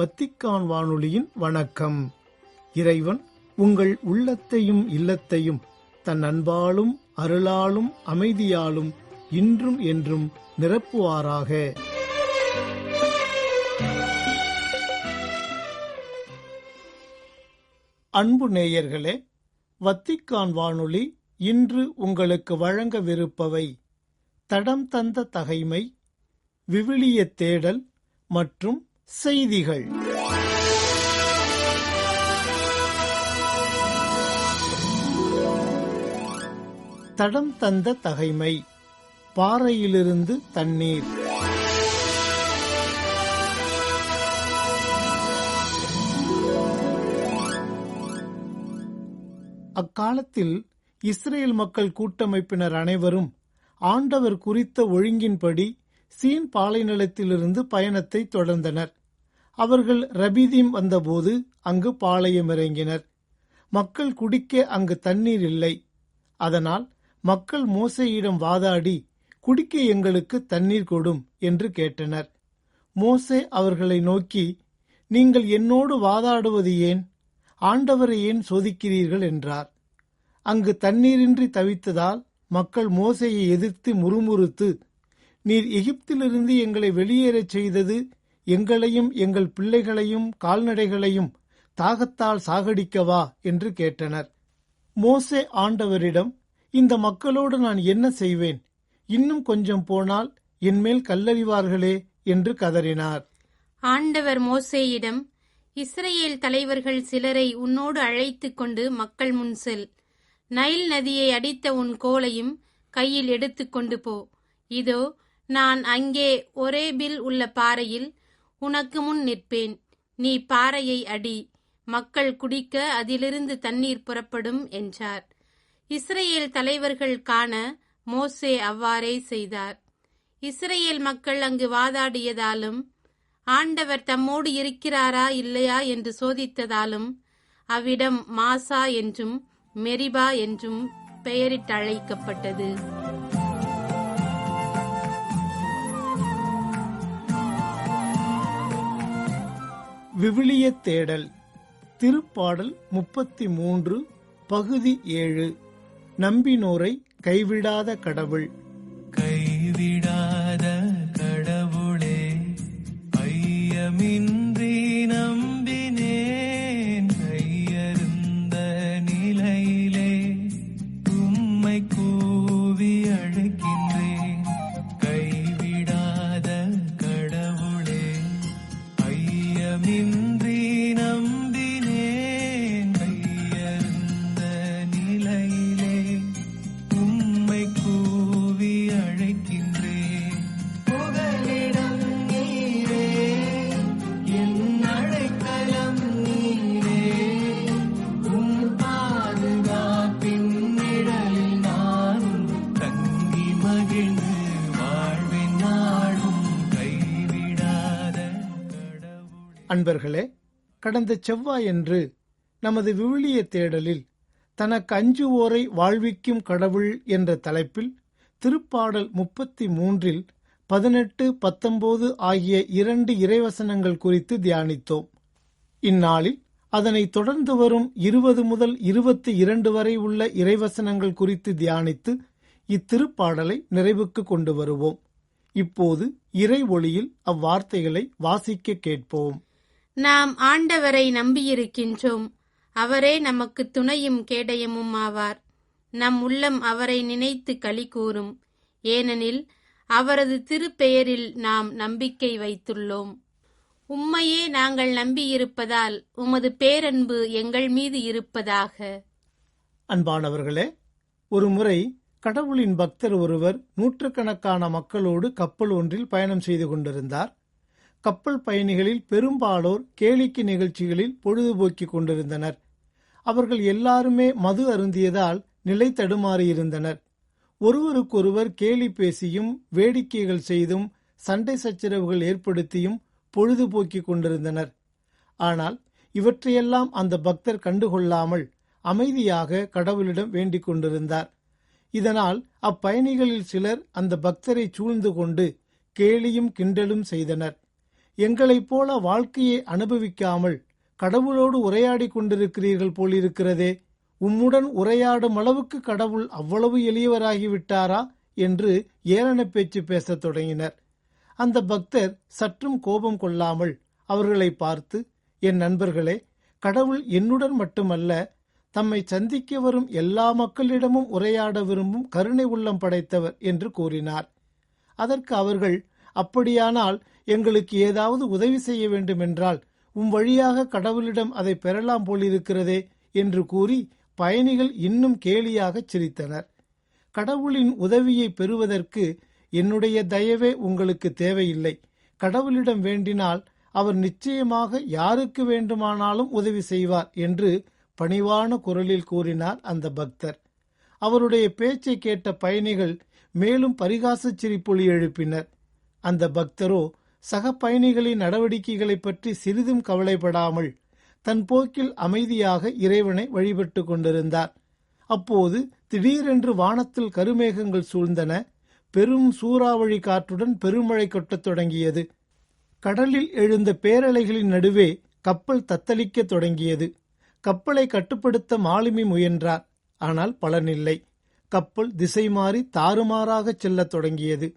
Vatican வானொலியின் வணக்கம். இறைவன் உங்கள் உள்ளத்தையும் இல்லத்தையும் தன் அன்பாலும் அருளாலும் அமைதியாலும் இன்றும் என்றும் நிரப்புவாராக. அன்பு நேயர்களே வத்திக்கான் வானொலி இன்று உங்களுக்கு வழங்கவிருப்பவை தடம் தந்த தகைமை விவிலிய தேடல் மற்றும் செய்திகள். தடம் தந்த தகைமை பாறையிலிருந்து தண்ணீர். அக்காலத்தில் இஸ்ரேல் மக்கள் கூட்டமைப்பினர் அனைவரும் ஆண்டவர் குறித்த ஒழுங்கின்படி சீன் பாலைநிலத்திலிருந்து பயணத்தை தொடர்ந்தனர். அவர்கள் ரபிதீம் வந்தபோது அங்கு பாளையம் இறங்கினர். மக்கள் குடிக்க அங்கு தண்ணீர் இல்லை. அதனால் மக்கள் மோசையிடம் வாதாடி குடிக்க எங்களுக்கு தண்ணீர் கொடும் என்று கேட்டனர். மோசே அவர்களை நோக்கி நீங்கள் என்னோடு வாதாடுவது ஏன்? ஆண்டவரை ஏன் சோதிக்கிறீர்கள் என்றார். அங்கு தண்ணீரின்றி தவித்ததால் மக்கள் மோசையை எதிர்த்து முறுமுறுத்து நீர் எகிப்திலிருந்து எங்களை வெளியேறச் செய்தது எங்களையும் எங்கள் பிள்ளைகளையும் கால்நடைகளையும் தாகத்தால் சாகடிக்கவா என்று கேட்டனர். மோசே ஆண்டவரிடம் இந்த மக்களோடு நான் என்ன செய்வேன்? இன்னும் கொஞ்சம் போனால் என்மேல் கல்லறிவார்களே என்று கதறினார். ஆண்டவர் மோசேயிடம் இஸ்ரேல் தலைவர்கள் சிலரை உன்னோடு அழைத்துக் கொண்டு மக்கள் முன் செல். நைல் நதியை அடித்த உன் கோலையும் கையில் எடுத்துக்கொண்டு போ. இதோ நான் அங்கே ஒரேபில் உள்ள பாறையில் உனக்கு முன் நிற்பேன். நீ பாறையை அடி. மக்கள் குடிக்க அதிலிருந்து தண்ணீர் புறப்படும் என்றார். இஸ்ரேல் தலைவர்கள் காண மோசே அவ்வாறே செய்தார். இஸ்ரேல் மக்கள் அங்கு வாதாடியதாலும் ஆண்டவர் தம்மோடு இருக்கிறாரா இல்லையா என்று சோதித்ததாலும் அவ்விடம் மாசா என்றும் மெரிபா என்றும் பெயரிட்டழைக்கப்பட்டது விவிலிய தேடல் திருப்பாடல் முப்பத்தி மூன்று பகுதி ஏழு. நம்பினோரை கைவிடாத கடவுள். கைவிடாத கடவுளே ஐயமின் அன்பர்களே கடந்த செவ்வாயன்று நமது விவிலிய தேடலில் தனக்கு அஞ்சுவோரை வாழ்விக்கும் கடவுள் என்ற தலைப்பில் திருப்பாடல் முப்பத்தி மூன்றில் பதினெட்டு பத்தொன்பது ஆகிய இரண்டு இறைவசனங்கள் குறித்து தியானித்தோம். இந்நாளில் அதனை தொடர்ந்து வரும் இருபது முதல் இருபத்தி இரண்டு வரை உள்ள இறைவசனங்கள் குறித்து தியானித்து இத்திருப்பாடலை நிறைவுக்கு கொண்டு வருவோம். இப்போது இறை ஒளியில் அவ்வார்த்தைகளை வாசிக்க கேட்போம். நாம் ஆண்டவரை நம்பியிருக்கின்றோம். அவரே நமக்கு துணையும் கேடயமும் ஆவார். நம் உள்ளம் அவரை நினைத்து களி கூறும். ஏனெனில் அவரது திருப்பெயரில் நாம் நம்பிக்கை வைத்துள்ளோம். உம்மையே நாங்கள் நம்பியிருப்பதால் உமது பேரன்பு எங்கள் மீது இருப்பதாக. அன்பானவர்களே ஒருமுறை கடவுளின் பக்தர் ஒருவர் நூற்றுக்கணக்கான மக்களோடு கப்பல் ஒன்றில் பயணம் செய்து கொண்டிருந்தார். கப்பல் பயணிகளில் பெரும்பாலோர் கேளிக்கை நிகழ்ச்சிகளில் பொழுதுபோக்கிக் கொண்டிருந்தனர். அவர்கள் எல்லாருமே மது அருந்தியதால் நிலை தடுமாறியிருந்தனர் ஒருவருக்கொருவர் கேலி பேசியும் வேடிக்கைகள் செய்தும் சண்டை சச்சரவுகள் ஏற்படுத்தியும் பொழுதுபோக்கிக் கொண்டிருந்தனர். ஆனால் இவற்றையெல்லாம் அந்த பக்தர் கண்டுகொள்ளாமல் அமைதியாக கடவுளிடம் வேண்டிக் கொண்டிருந்தார். இதனால் அப்பயணிகளில் சிலர் அந்த பக்தரை சூழ்ந்து கொண்டு கேலியும் கிண்டலும் செய்தனர். எங்களைப் போல வாழ்க்கையை அனுபவிக்காமல் கடவுளோடு உரையாடிக் கொண்டிருக்கிறீர்கள் போலிருக்கிறதே. உம்முடன் உரையாடும் அளவுக்கு கடவுள் அவ்வளவு எளியவராகிவிட்டாரா? என்று ஏளன பேச்சு பேசத் தொடங்கினர். அந்த பக்தர் சற்றும் கோபம் கொள்ளாமல் அவர்களை பார்த்து என் நண்பர்களே கடவுள் என்னுடன் மட்டுமல்ல தம்மை சந்திக்க வரும் எல்லா மக்களிடமும் உரையாட விரும்பும் கருணை உள்ளம் படைத்தவர் என்று கூறினார். அதற்கு அவர்கள் அப்படியானால் எங்களுக்கு ஏதாவது உதவி செய்ய வேண்டுமென்றால் உம் வழியாக கடவுளிடம் அதை பெறலாம் போலிருக்கிறதே என்று கூறி பயணிகள் இன்னும் கேலியாகச் சிரித்தனர். கடவுளின் உதவியை பெறுவதற்கு என்னுடைய தயவே உங்களுக்கு தேவையில்லை. கடவுளிடம் வேண்டினால் அவர் நிச்சயமாக யாருக்கு வேண்டுமானாலும் உதவி செய்வார் என்று பணிவான குரலில் கூறினார் அந்த பக்தர். அவருடைய பேச்சை கேட்ட பயணிகள் மேலும் பரிகாசச் சிரிப்பொலி எழுப்பினர். அந்த பக்தரோ சக பயணிகளின் நடவடிக்கைகளைப் பற்றி சிறிதும் கவலைப்படாமல் தன் போக்கில் அமைதியாக இறைவனை வழிபட்டு கொண்டிருந்தார். அப்போது திடீரென்று வானத்தில் கருமேகங்கள் சூழ்ந்தன. பெரும் சூறாவளி காற்றுடன் பெருமழை கொட்டத் தொடங்கியது. கடலில் எழுந்த பேரலைகளின் நடுவே கப்பல் தத்தளிக்கத் தொடங்கியது. கப்பலை கட்டுப்படுத்த மாலுமி முயன்றார். ஆனால் பலனில்லை. கப்பல் திசை மாறி தாறுமாறாகச் செல்லத் தொடங்கியது.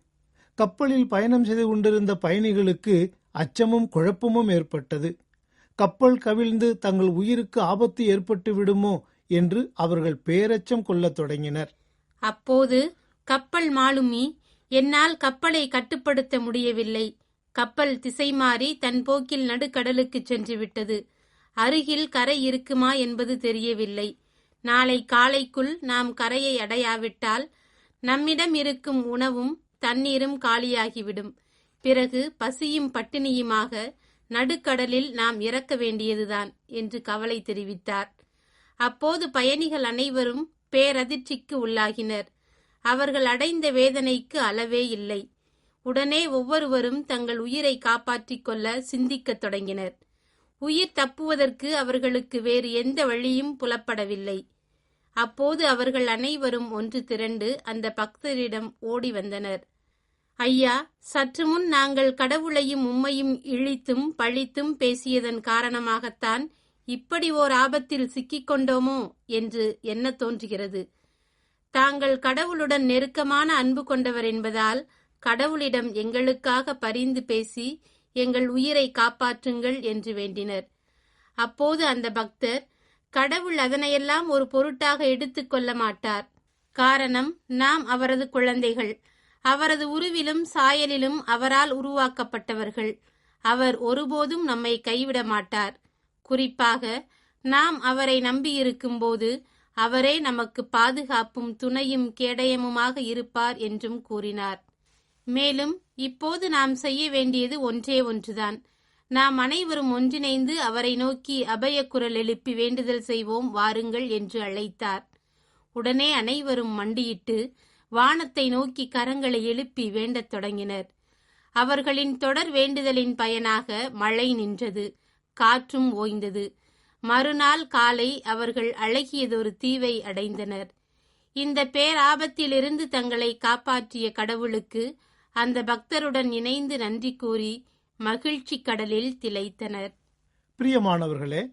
கப்பலில் பயணம் செய்து கொண்டிருந்த பயணிகளுக்கு அச்சமும் குழப்பமும் ஏற்பட்டது. கப்பல் கவிழ்ந்து தங்கள் உயிருக்கு ஆபத்து ஏற்பட்டு விடுமோ என்று அவர்கள் பேரச்சம் கொள்ளத் தொடங்கினர். அப்போது கப்பல் மாலுமி என்னால் கப்பலை கட்டுப்படுத்த முடியவில்லை. கப்பல் திசை மாறி தன் போக்கில் நடுக்கடலுக்கு சென்று விட்டது அருகில் கரை இருக்குமா என்பது தெரியவில்லை. நாளை காலைக்குள் நாம் கரையை அடையாவிட்டால் நம்மிடம் இருக்கும் உணவும் தண்ணீரும் காலியாகிவிடும். பிறகு பசியும் பட்டினியுமாக நடுக்கடலில் நாம் இறக்க வேண்டியதுதான் என்று கவலை தெரிவித்தார். அப்போது பயணிகள் அனைவரும் பேரதிர்ச்சிக்கு உள்ளாகினர். அவர்கள் அடைந்த வேதனைக்கு அளவே இல்லை. உடனே ஒவ்வொருவரும் தங்கள் உயிரை காப்பாற்றிக் கொள்ள சிந்திக்கத் தொடங்கினர். உயிர் தப்புவதற்கு அவர்களுக்கு வேறு எந்த வழியும் புலப்படவில்லை. அப்போது அவர்கள் அனைவரும் ஒன்று திரண்டு அந்த பக்தரிடம் ஓடி வந்தனர். ஐயா சற்று முன் நாங்கள் கடவுளையும் உம்மையும் இழித்தும் பழித்தும் பேசியதன் காரணமாகத்தான் இப்படி ஓர் ஆபத்தில் சிக்கிக் கொண்டோமோ என்று எண்ணத் தோன்றுகிறது? தாங்கள் கடவுளுடன் நெருக்கமான அன்பு கொண்டவர் என்பதால் கடவுளிடம் எங்களுக்காக பரிந்து பேசி எங்கள் உயிரை காப்பாற்றுங்கள் என்று வேண்டினர். அப்போது அந்த பக்தர் கடவுள் அதனையெல்லாம் ஒரு பொருட்டாக எடுத்துக்கொள்ள மாட்டார். காரணம் நாம் அவரது குழந்தைகள். அவரது உருவிலும் சாயலிலும் அவரால் உருவாக்கப்பட்டவர்கள். அவர் ஒருபோதும் நம்மை கைவிட மாட்டார். குறிப்பாக நாம் அவரை நம்பியிருக்கும் போது அவரே நமக்கு பாதுகாப்பும் துணையும் கேடயமுமாக இருப்பார் என்றும் கூறினார். மேலும் இப்போது நாம் செய்ய வேண்டியது ஒன்றே ஒன்றுதான். நாம் அனைவரும் ஒன்றிணைந்து அவரை நோக்கி அபய குரல் எழுப்பி வேண்டுதல் செய்வோம் வாருங்கள் என்று அழைத்தார். உடனே அனைவரும் மண்டியிட்டு வானத்தை நோக்கி கரங்களை எழுப்பி வேண்டத் தொடங்கினர். அவர்களின் தொடர் வேண்டுதலின் பயனாக மழை நின்றது காற்றும் ஓய்ந்தது. மறுநாள் காலை அவர்கள் அழகியதொரு தீவை அடைந்தனர். இந்த பேராபத்திலிருந்து தங்களை காப்பாற்றிய கடவுளுக்கு அந்த பக்தருடன் இணைந்து நன்றி கூறி மகிழ்ச்சி கடலில் திளைத்தனர். பிரியமானவர்களே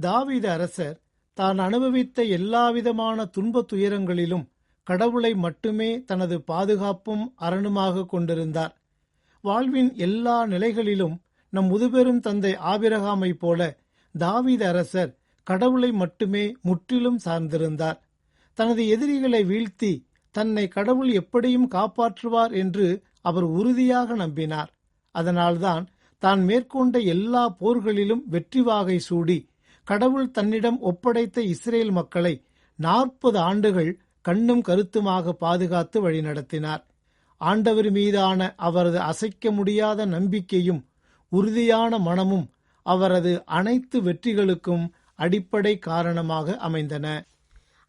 தாவீத அரசர் தான் அனுபவித்த எல்லாவிதமான துன்பத் துயரங்களிலும் கடவுளை மட்டுமே தனது பாதுகாப்பும் அரணுமாக கொண்டிருந்தார். வாழ்வின் எல்லா நிலைகளிலும் நம் முதுபெரும் தந்தை ஆபிரகாமைப் போல தாவீத அரசர் கடவுளை மட்டுமே முற்றிலும் சார்ந்திருந்தார். தனது எதிரிகளை வீழ்த்தி தன்னை கடவுள் எப்படியும் காப்பாற்றுவார் என்று அவர் உறுதியாக நம்பினார். அதனால்தான் தான் மேற்கொண்ட எல்லா போர்களிலும் வெற்றி வாகை சூடி கடவுள் தன்னிடம் ஒப்படைத்த இஸ்ரேல் மக்களை நாற்பது ஆண்டுகள் கண்ணும் கருத்துமாக பாதுகாத்து வழிநடத்தினார் ஆண்டவர் மீதான அவரது அசைக்க முடியாத நம்பிக்கையும் உறுதியான மனமும் அவரது அனைத்து வெற்றிகளுக்கும் அடிப்படை காரணமாக அமைந்தன.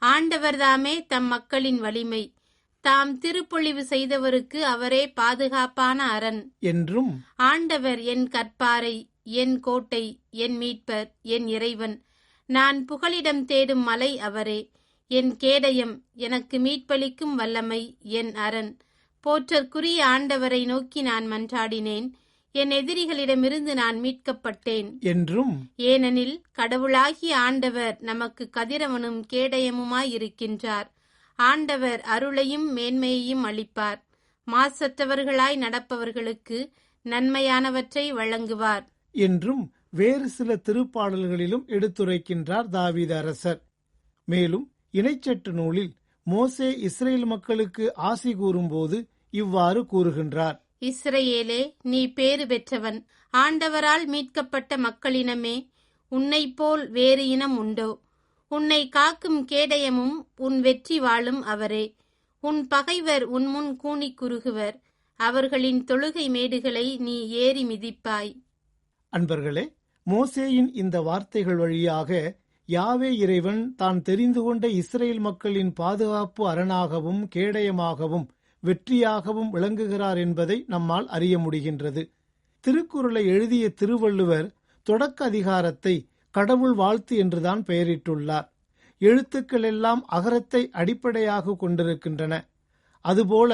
ஆண்டவர்தாமே தம் மக்களின் வலிமை. தாம் திருப்பொழிவு செய்தவருக்கு அவரே பாதுகாப்பான அரண். என்றும் ஆண்டவர் என் கற்பாரை என் கோட்டை என் மீட்பர் என் இறைவன். நான் புகலிடம் தேடும் மலை அவரே. என் கேடயம் எனக்கு மீட்பளிக்கும் வல்லமை என் அரண். போற்றற்குரிய ஆண்டவரை நோக்கி நான் மன்றாடினேன். என் எதிரிகளிடமிருந்து நான் மீட்கப்பட்டேன். என்றும்? ஏனெனில் கடவுளாகிய ஆண்டவர் நமக்கு கதிரவனும் கேடயமுமாயிருக்கின்றார். ஆண்டவர் அருளையும் மேன்மையையும் அளிப்பார். மாசற்றவர்களாய் நடப்பவர்களுக்கு நன்மையானவற்றை வழங்குவார். என்றும் வேறு சில திருப்பாடல்களிலும் எடுத்துரைக்கின்றார் தாவீது அரசர். மேலும் இணைச்சட்டு நூலில் மோசே இஸ்ரேல் மக்களுக்கு ஆசி கூறும்போது இவ்வாறு கூறுகின்றார். இஸ்ரவேலே நீ பேறு பெற்றவன். ஆண்டவரால் மீட்கப்பட்ட மக்களினமே உன்னைப் போல் வேறு இனம் உண்டோ? உன்னை காக்கும் கேடயமும் உன் வெற்றி வாளும் அவரே. உன் பகைவர் உன் முன் கூனிக் குறுகுவர். அவர்களின் தொழுகை மேடுகளை நீ ஏறி மிதிப்பாய். அன்பர்களே மோசேயின் இந்த வார்த்தைகள் வழியாக யாவே இறைவன் தான் தெரிந்து கொண்ட இஸ்ரேல் மக்களின் பாதுகாப்பு அரணாகவும் கேடயமாகவும் வெற்றியாகவும் விளங்குகிறார் என்பதை நம்மால் அறிய முடிகின்றது. திருக்குறளை எழுதிய திருவள்ளுவர் தொடக்க அதிகாரத்தை கடவுள் வாழ்த்து என்றுதான் பெயரிட்டுள்ளார். எழுத்துக்கள் எல்லாம் அகரத்தை அடிப்படையாக கொண்டிருக்கின்றன. அதுபோல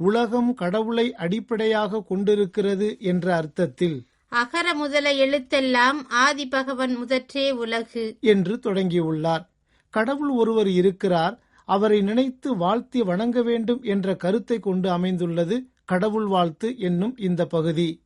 உலகம் கடவுளை அடிப்படையாக கொண்டிருக்கிறது என்ற அர்த்தத்தில் அகர முதல எழுத்தெல்லாம் ஆதி பகவன் முதற்றே உலகு. என்று தொடங்கியுள்ளார். கடவுள் ஒருவர் இருக்கிறார் அவரை நினைத்து வாழ்த்தி வணங்க வேண்டும் என்ற கருத்தை கொண்டு அமைந்துள்ளது கடவுள் வாழ்த்து என்னும் இந்த பகுதி.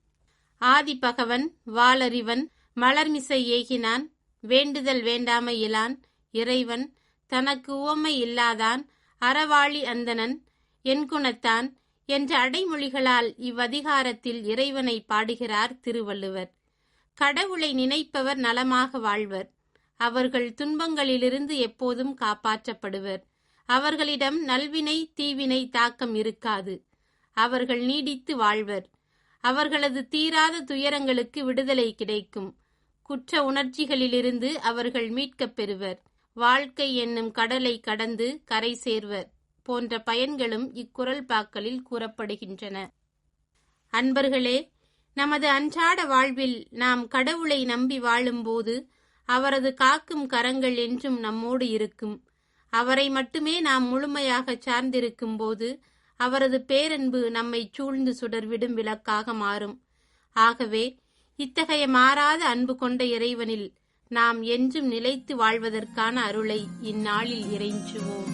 ஆதி பகவன் வாளறிவன் மலர்மிசை ஏகினான் வேண்டுதல் வேண்டாமை இலான் இறைவன் தனக்கு உவமை இல்லாதான் அறவாளி அந்தணன் என் குணத்தான் என்ற அடைமொழிகளால் இவ்வதிகாரத்தில் இறைவனை பாடுகிறார் திருவள்ளுவர். கடவுளை நினைப்பவர் நலமாக வாழ்வர். அவர்கள் துன்பங்களிலிருந்து எப்போதும் காப்பாற்றப்படுவர். அவர்களிடம் நல்வினை தீவினை தாக்கம் இருக்காது. அவர்கள் நீடித்து வாழ்வர். அவர்களது தீராத துயரங்களுக்கு விடுதலை கிடைக்கும். குற்ற உணர்ச்சிகளிலிருந்து அவர்கள் மீட்கப் பெறுவர். வாழ்க்கை என்னும் கடலை கடந்து கரை சேர்வர். போன்ற பயன்களும் இக்குரல் பாக்களில் கூறப்படுகின்றன. அன்பர்களே நமது அன்றாட வாழ்வில் நாம் கடவுளை நம்பி வாழும்போது அவரது காக்கும் கரங்கள் என்றும் நம்மோடு இருக்கும். அவரை மட்டுமே நாம் முழுமையாக சார்ந்திருக்கும் போது அவரது பேரன்பு நம்மை சூழ்ந்து சுடர்விடும் விளக்காக மாறும். ஆகவே இத்தகைய மாறாத அன்பு கொண்ட இறைவனில் நாம் என்றும் நிலைத்து வாழ்வதற்கான அருளை இந்நாளில் இறைஞ்சுவோம்.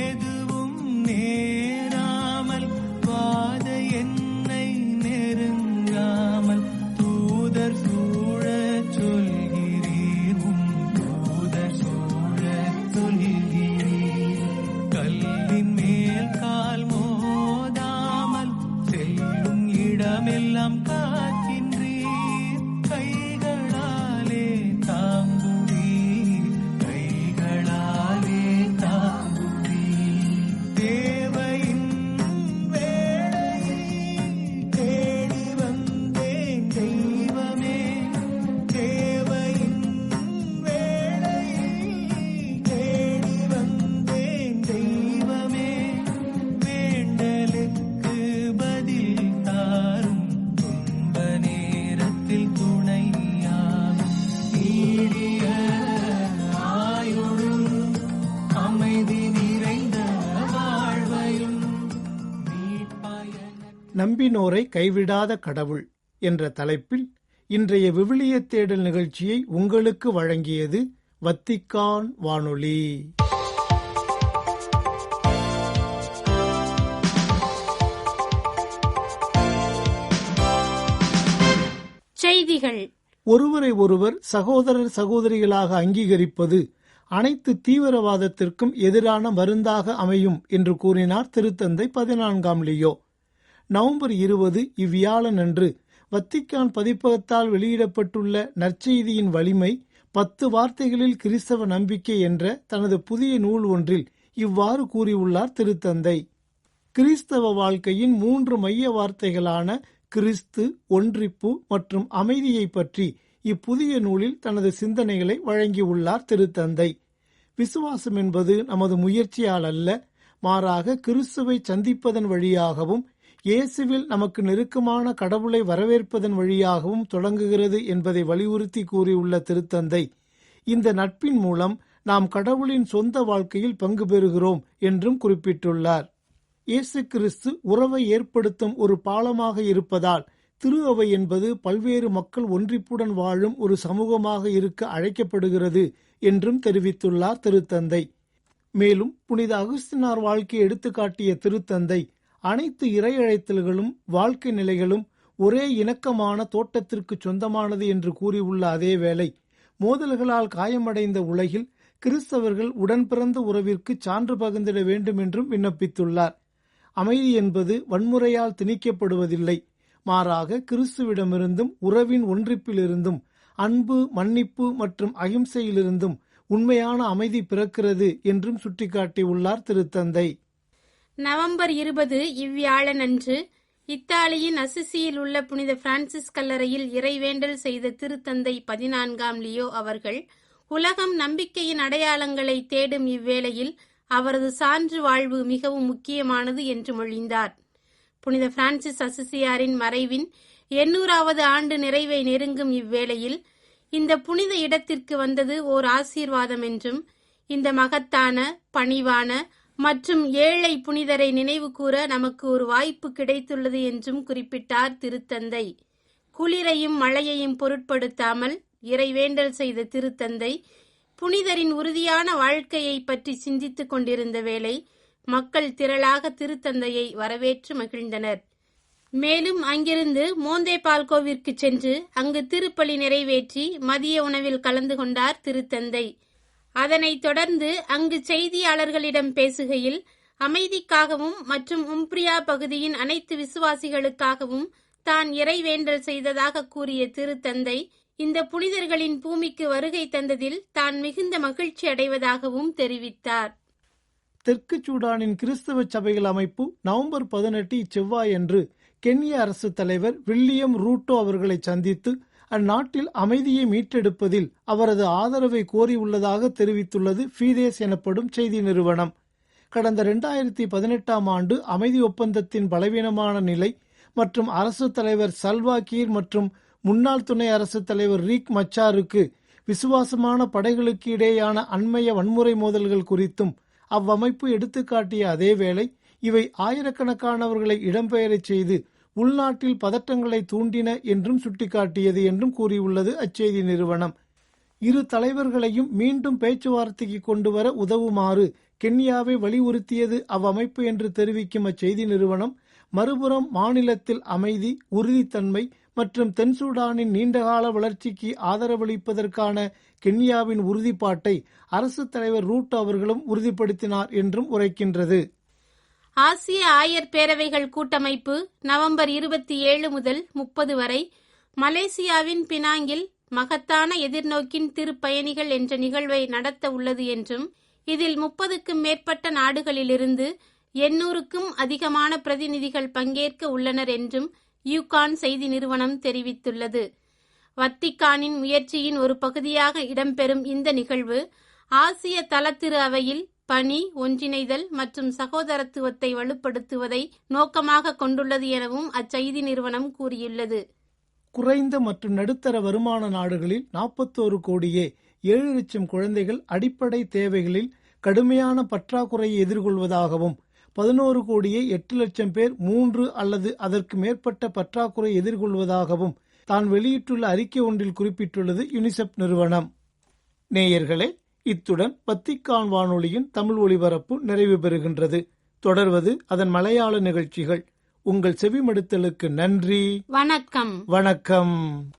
எதுவும் நே நம்பினோரை கைவிடாத கடவுள் என்ற தலைப்பில் இன்றைய விவிலிய தேடல் நிகழ்ச்சியை உங்களுக்கு வழங்கியது வத்திக்கான் வானொலி. செய்திகள். ஒருவரை ஒருவர் சகோதரர் சகோதரிகளாக அங்கீகரிப்பது அனைத்து தீவிரவாதத்திற்கும் எதிரான மருந்தாக அமையும் என்று கூறினார் திருத்தந்தை பதினான்காம் லியோ. நவம்பர் இருபது இவ்வியாழனன்று வத்திக்கான் பதிப்பகத்தால் வெளியிடப்பட்டுள்ள நற்செய்தியின் வலிமை பத்து வார்த்தைகளில் கிறிஸ்தவ நம்பிக்கை என்ற தனது புதிய நூல் ஒன்றில் இவ்வாறு கூறியுள்ளார் திருத்தந்தை. கிறிஸ்தவ வாழ்க்கையின் மூன்று மைய வார்த்தைகளான கிறிஸ்து ஒன்றிப்பு மற்றும் அமைதியை பற்றி இப்புதிய நூலில் தனது சிந்தனைகளை வழங்கியுள்ளார் திருத்தந்தை. விசுவாசம் என்பது நமது முயற்சியால் அல்ல மாறாக கிறிஸ்துவை சந்திப்பதன் வழியாகவும் இயேசுவில் நமக்கு நெருக்கமான கடவுளை வரவேற்பதன் வழியாகவும் தொடங்குகிறது என்பதை வலியுறுத்தி கூறியுள்ள திருத்தந்தை இந்த நட்பின் மூலம் நாம் கடவுளின் சொந்த வாழ்க்கையில் பங்கு பெறுகிறோம் என்றும் குறிப்பிட்டுள்ளார். இயேசு கிறிஸ்து உறவை ஏற்படுத்தும் ஒரு பாலமாக இருப்பதால் திரு அவை என்பது பல்வேறு மக்கள் ஒன்றிப்புடன் வாழும் ஒரு சமூகமாக இருக்க அழைக்கப்படுகிறது என்றும் தெரிவித்துள்ளார் திருத்தந்தை. மேலும் புனித அகுஸ்தினார் வாழ்க்கையை எடுத்துக்காட்டிய திருத்தந்தை அனைத்து இறையழைத்தல்களும் வாழ்க்கை நிலைகளும் ஒரே இணக்கமான தோட்டத்திற்கு சொந்தமானது என்று கூறியுள்ள அதே வேளை மோதல்களால் காயமடைந்த உலகில் கிறிஸ்தவர்கள் உடன்பிறந்த உறவிற்கு சான்று பகிர்ந்திட வேண்டும் என்றும் விண்ணப்பித்துள்ளார். அமைதி என்பது வன்முறையால் திணிக்கப்படுவதில்லை. மாறாக கிறிஸ்துவிடமிருந்தும் உறவின் ஒன்றிப்பிலிருந்தும் அன்பு மன்னிப்பு மற்றும் அகிம்சையிலிருந்தும் உண்மையான அமைதி பிறக்கிறது என்றும் சுட்டிக்காட்டியுள்ளார் திருத்தந்தை. நவம்பர் இருபது இவ்வியாழனன்று இத்தாலியின் அசிசியில் உள்ள புனித பிரான்சிஸ் கல்லறையில் இறைவேண்டல் செய்த திருத்தந்தை பதினான்காம் லியோ அவர்கள் உலகம் நம்பிக்கையின் அடையாளங்களை தேடும் இவ்வேளையில் அவரது சான்று வாழ்வு மிகவும் முக்கியமானது என்று மொழிந்தார். புனித பிரான்சிஸ் அசிசியாரின் மறைவின் எண்ணூறாவது ஆண்டு நிறைவை நெருங்கும் இவ்வேளையில் இந்த புனித இடத்திற்கு வந்தது ஓர் ஆசீர்வாதம் என்றும் இந்த மகத்தான பணிவான மற்றும் ஏழை புனிதரை நினைவு கூற நமக்கு ஒரு வாய்ப்பு கிடைத்துள்ளது என்றும் குறிப்பிட்டார் திருத்தந்தை. குளிரையும் மழையையும் பொருட்படுத்தாமல் இறைவேண்டல் செய்த திருத்தந்தை புனிதரின் உறுதியான வாழ்க்கையை பற்றி சிந்தித்துக் கொண்டிருந்த வேளை மக்கள் திரளாக திருத்தந்தையை வரவேற்று மகிழ்ந்தனர். மேலும் அங்கிருந்து மோந்தே பால்கோவிற்கு சென்று அங்கு திருப்பலி நிறைவேற்றி மதிய உணவில் கலந்து கொண்டார் திருத்தந்தை. அதனைத் தொடர்ந்து அங்கு செய்தியாளர்களிடம் பேசுகையில் அமைதிக்காகவும் மற்றும் உம்ப்ரியா பகுதியின் அனைத்து விசுவாசிகளுக்காகவும் தான் இறைவேண்டல் செய்ததாக கூறிய திருத்தந்தை இந்த புனிதர்களின் பூமிக்கு வருகை தந்ததில் தான் மிகுந்த மகிழ்ச்சி அடைவதாகவும் தெரிவித்தார். தெற்கு சூடானின் கிறிஸ்தவ சபைகள் அமைப்பு நவம்பர் பதினெட்டு இச்செவ்வாயன்று கென்ய அரசு தலைவர் வில்லியம் ரூட்டோ அவர்களை சந்தித்து அந்நாட்டில் அமைதியை மீட்டெடுப்பதில் அவரது ஆதரவை கோரியுள்ளதாக தெரிவித்துள்ளது ஃபீதேஸ் எனப்படும் செய்தி நிறுவனம். கடந்த இரண்டாயிரத்தி பதினெட்டாம் ஆண்டு அமைதி ஒப்பந்தத்தின் பலவீனமான நிலை மற்றும் அரசு தலைவர் சல்வா கீர் மற்றும் முன்னாள் துணை அரசு தலைவர் ரீக் மச்சாருக்கு விசுவாசமான படைகளுக்கு இடையேயான அண்மைய வன்முறை மோதல்கள் குறித்தும் அவ்வமைப்பு எடுத்துக்காட்டிய அதேவேளை இவை ஆயிரக்கணக்கானவர்களை இடம்பெயரச் செய்து உள்நாட்டில் பதட்டங்களை தூண்டின என்றும் சுட்டிக்காட்டியது என்றும் கூறியுள்ளது அச்செய்தி நிறுவனம். இரு தலைவர்களையும் மீண்டும் பேச்சுவார்த்தைக்கு கொண்டு வர உதவுமாறு கென்யாவை வலியுறுத்தியது அவ்வமைப்பு என்று தெரிவிக்கும் அச்செய்தி நிறுவனம். மறுபுறம் மாநிலத்தில் அமைதி உறுதித்தன்மை மற்றும் தென்சூடானின் நீண்டகால வளர்ச்சிக்கு ஆதரவளிப்பதற்கான கென்யாவின் உறுதிப்பாட்டை அரசு தலைவர் ரூட் அவர்களும் உறுதிப்படுத்தினார் என்றும் உரைக்கின்றது. ஆசிய ஆயர் பேரவைகள் கூட்டமைப்பு நவம்பர் இருபத்தி ஏழு முதல் முப்பது வரை மலேசியாவின் பினாங்கில் மகத்தான எதிர்நோக்கின் திருப்பயணிகள் என்ற நிகழ்வை நடத்த உள்ளது என்றும் இதில் முப்பதுக்கும் மேற்பட்ட நாடுகளிலிருந்து எண்ணூறுக்கும் அதிகமான பிரதிநிதிகள் பங்கேற்க உள்ளனர் என்றும் யூகான் செய்தி நிறுவனம் தெரிவித்துள்ளது. வத்திக்கானின் முயற்சியின் ஒரு பகுதியாக இடம்பெறும் இந்த நிகழ்வு ஆசிய தலத்திரு அவையில் பணி ஒன்றிணைதல் மற்றும் சகோதரத்துவத்தை வலுப்படுத்துவதை நோக்கமாக கொண்டுள்ளது எனவும் அச்செய்தி நிறுவனம் கூறியுள்ளது. குறைந்த மற்றும் நடுத்தர வருமான நாடுகளில் நாற்பத்தோரு கோடியே ஏழு லட்சம் குழந்தைகள் அடிப்படை தேவைகளில் கடுமையான பற்றாக்குறையை எதிர்கொள்வதாகவும் பதினோரு கோடியே எட்டு லட்சம் பேர் மூன்று அல்லது அதற்கு மேற்பட்ட பற்றாக்குறை எதிர்கொள்வதாகவும் தான் வெளியிட்டுள்ள அறிக்கை ஒன்றில் குறிப்பிட்டுள்ளது யுனிசெப் நிறுவனம். நேயர்களே இத்துடன் பத்திக்கான் வானொலியின் தமிழ் ஒளிபரப்பு நிறைவு பெறுகின்றது. தொடர்வது அதன் மலையாள நிகழ்ச்சிகள். உங்கள் செவிமடுத்தலுக்கு நன்றி. வணக்கம். வணக்கம்.